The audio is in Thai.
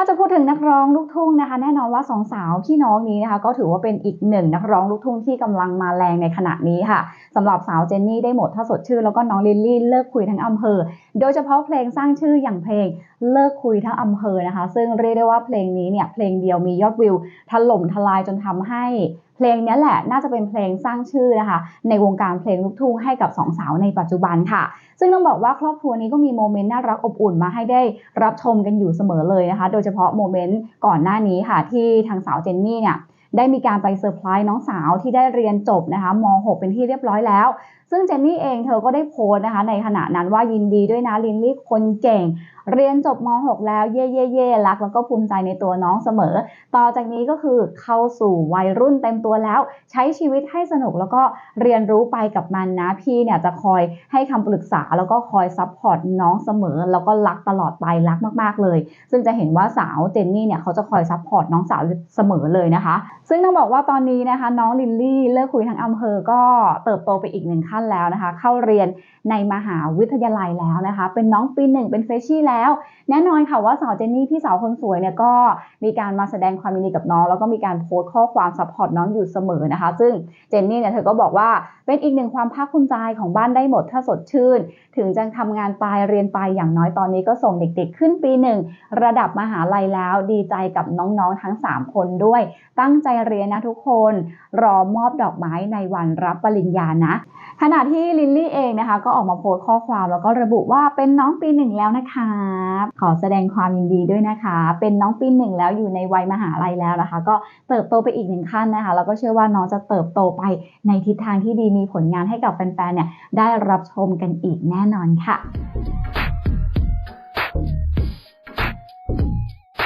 าจะพูดถึงนักร้องลูกทุ่งนะคะ แน่นอนว่าสองสาวพี่น้องนี้นะคะ ก็ถือว่าเป็นอีกหนึ่งนักร้องลูกทุ่งที่กำลังมาแรงในขณะนี้ค่ะสำหรับสาวเจนนี่ได้หมดถ้าสดชื่อแล้วก็น้องลิลลี่เลิกคุยทั้งอำเภอ โดยเฉพาะเพลงสร้างชื่ออย่างเพลงเลิกคุยทั้งอำเภอนะคะ ซึ่งเรียกได้ว่าเพลงนี้เนี่ยเพลงเดียวมียอดวิวถล่มทลายจนทำให้ เพลงนี้แหละน่าจะเป็นเพลงสร้างชื่อนะคะ ในวงการเพลงลูกทุ่งให้กับสองสาวในปัจจุบันค่ะ ซึ่งต้องบอกว่าครอบครัวนี้ก็มีโมเมนต์น่ารักอบอุ่นมาให้ได้รับชมกันอยู่เสมอเลยนะคะ โดยเฉพาะโมเมนต์ก่อนหน้านี้ค่ะ ที่ทางสาวเจนนี่เนี่ยได้มีการไปเซอร์ไพรส์น้องสาวที่ได้เรียนจบนะคะม .6 เป็นที่เรียบร้อยแล้ว ซึ่งเจนนี่เองเธอก็ได้โพสต์นะคะ ในขณะนั้นว่ายินดีด้วยนะลินลี่คนเก่ง เรียนจบม .6 แล้วเย่เย่เย่รัก แล้วก็ภูมิใจในตัวน้องเสมอ ต่อจากนี้ก็คือเข้าสู่วัยรุ่นเต็มตัวแล้ว ใช้ชีวิตให้สนุกแล้วก็เรียนรู้ไปกับมันนะพี่เนี่ยจะคอยให้คำปรึกษาแล้วก็คอยซัพพอร์ตน้องเสมอ แล้วก็รักตลอดไปรักมากๆเลย ซึ่งจะเห็นว่าสาวเจนนี่เนี่ยเขาจะคอยซัพพอร์ตน้องสาวเสมอเลยนะคะ ซึ่งต้องบอกว่าตอนนี้นะคะ น้องลิลลี่เลิกคุยทั้งอำเภอก็เติบโตไปอีกหนึ่งขั้นแล้วนะคะ เข้าเรียนในมหาวิทยาลัยแล้วนะคะ เป็นน้องปีหนึ่งเป็นเฟชชี่แล้ว แน่นอนค่ะว่าสาวเจนนี่พี่สาวคนสวยเนี่ยก็มีการมาแสดงความยินดีกับน้อง แล้วก็มีการโพสต์ข้อความซัพพอร์ตน้องอยู่เสมอนะคะ ซึ่งเจนนี่เนี่ยเธอก็บอกว่าเป็นอีกหนึ่งความภาคภูมิใจของบ้านได้หมดถ้าสดชื่น ถึงจะทำงานไปเรียนไปอย่างน้อยตอนนี้ก็ส่งเด็กๆ ขึ้นปีหนึ่งระดับมหาลัยแล้วดีใจกับน้องๆทั้ง 3 คนด้วย ตั้งใจเรียนนะทุกคน รอมอบดอกไม้ในวันรับปริญญานะขณะที่ลิลลี่เองนะคะ ก็ออกมาโพสต์ข้อความแล้วก็ระบุว่าเป็นน้องปีหนึ่งแล้วนะคะขอแสดงความยินดีด้วยนะคะ เป็นน้องปีหนึ่งแล้วอยู่ในวัยมหาลัยแล้วนะคะ ก็เติบโตไปอีกหนึ่งขั้นนะคะแล้วก็เชื่อว่าน้องจะเติบโตไปในทิศทางที่ดีมีผลงานให้กับแฟนๆเนี่ยได้รับชมกันอีกแน่นอนค่ะ